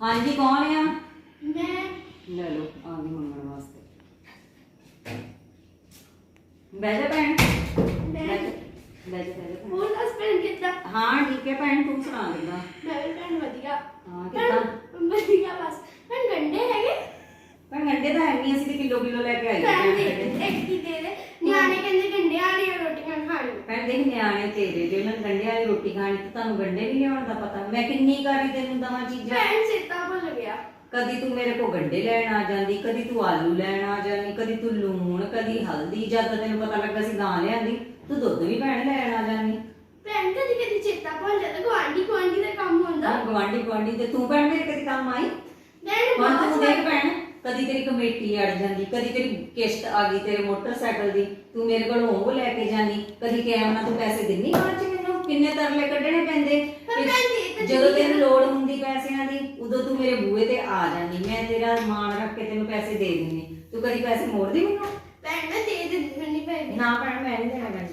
ਹਾਂਜੀ ਕੌਣ ਆ? ਮੈਂ। ਲੈ ਲਓ ਆ ਗਈ ਮੰਗਣ ਵਾਸਤੇ। ਬਹਿ ਜਾ ਭੈਣ। ਬਹਿ ਜਾ ਬਹਿ ਜਾ ਬਹਿ ਜਾ ਭੈਣ। ਹੋਰ ਹਸਬੰਡ ਕਿੱਦਾਂ? ਹਾਂ ਠੀਕ ਹੈ ਭੈਣ ਤੂੰ ਸੁਣਾ ਕਿੱਦਾਂ? ਮੈਂ ਵੀ ਭੈਣ ਵਧੀਆ। ਹਾਂ ਭੈਣ, ਕਿੱਦਾਂ? ਵਧੀਆ ਬਸ। ਭੈਣ ਗੰਡੇ ਹੈਗੇ? ਭੈਣ ਗੰਡੇ ਤਾਂ ਹੈ ਨਹੀਂ ਅਸੀਂ ਤੇ ਕਿਲੋ ਕਿਲੋ ਲੈ ਕੇ ਆਏ ਭੈਣ ਦੇ ਗੰਡੇ। ਇੱਕ ਹੀ ਦੇ ਦੇ ਨਿਆਣੇ ਕਹਿੰਦੇ ਗੰਡੇ ਵਾਲੀਆਂ ਭੈਣ ਦੇਖ ਨਿਆਣੇ ਤੇਰੇ ਜੇ ਉਹਨਾਂ ਗੰਡੇ ਵਾਲੀ ਰੋਟੀ ਖਾਣੀ ਤੇ ਤੁਹਾਨੂੰ ਗੰਡੇ ਵੀ ਲਿਆਉਣ ਦਾ ਪਤਾ। ਮੈਂ ਕਿੰਨੀ ਕਾਰੀ ਤੈਨੂੰ ਦਵਾਂ ਚੀਜ਼ਾਂ? ਭੈਣ ਚੇਤਾ ਭੁੱਲ ਗਿਆ। ਕਦੀ ਤੂੰ ਮੇਰੇ ਕੋਲ ਗੰਡੇ ਲੈਣ ਆ ਜਾਂਦੀ ਕਦੀ ਤੂੰ ਆਲੂ ਲੈਣ ਆ ਜਾਂਦੀ ਕਦੀ ਤੂੰ ਲੂਣ ਕਦੀ ਹਲਦੀ ਜਦ ਤੈਨੂੰ ਪਤਾ ਲੱਗਾ ਸੀ ਗਾਂ ਲਿਆਂਦੀ ਤੂੰ ਦੁੱਧ ਵੀ ਭੈਣ ਲੈਣ ਆ ਜਾਂਦੀ। ਭੈਣ ਕਦੀ ਕਦੀ ਚੇਤਾ ਭੁੱਲ ਜਾਂਦਾ ਗੁਆਂਢੀ ਗੁਆਂਢੀ ਦਾ ਕੰਮ ਹੁੰਦਾ। ਗਵਾਂਢੀ ਗਵਾਂਢੀ ਤੇ ਤੂੰ ਭੈਣ ਮੇਰੇ ਕਦੀ ਕੰਮ ਆਈ? ਭੈਣ ਹੁਣ ਬਹੁਤ ਤੂੰ ਦੇਖ ਭੈਣ ਕਦੀ ਤੇਰੀ ਕਮੇਟੀ ਅੜ ਜਾਂਦੀ ਕਦੀ ਤੇਰੀ ਕਿਸ਼ਤ ਆ ਗਈ ਤੇਰੇ ਮੋਟਰਸਾਈਕਲ ਦੀ ਤੂੰ ਮੇਰੇ ਕੋਲੋਂ ਉਹ ਲੈ ਕੇ ਜਾਨੀ ਕਦੀ ਕੈਮ ਨਾਲ ਤੂੰ ਪੈਸੇ ਦਿੰਨੀ ਬਾਅਦ ਚ ਮੈਨੂੰ? ਕਿੰਨੇ ਤਰਲੇ ਕੱਢਣੇ ਪੈਂਦੇ? ਪਰ ਭੈਣ ਜੀ, ਇਹ ਤਾਂ ਜਦੋਂ ਤੈਨੂੰ ਲੋੜ ਹੁੰਦੀ ਪੈਸਿਆਂ ਦੀ ਉਦੋਂ ਤੂੰ ਮੇਰੇ ਬੂਹੇ ਤੇ ਆ ਜਾਂਦੀ ਮੈਂ ਤੇਰਾ ਮਾਣ ਰੱਖ ਕੇ ਤੈਨੂੰ ਪੈਸੇ ਦੇ ਦਿੰਦੀ। ਤੂੰ ਕਦੀ ਪੈਸੇ ਮੋੜਦੀ ਮੈਨੂੰ? ਭੈਣ ਮੈਂ ਦੇ ਦਿੰਦੀ ਭੈਣ ਨਾ ਭੈਣ ਮੈਂ ਨਹੀਂ ਦੇਣਾ ਨਹੀਂ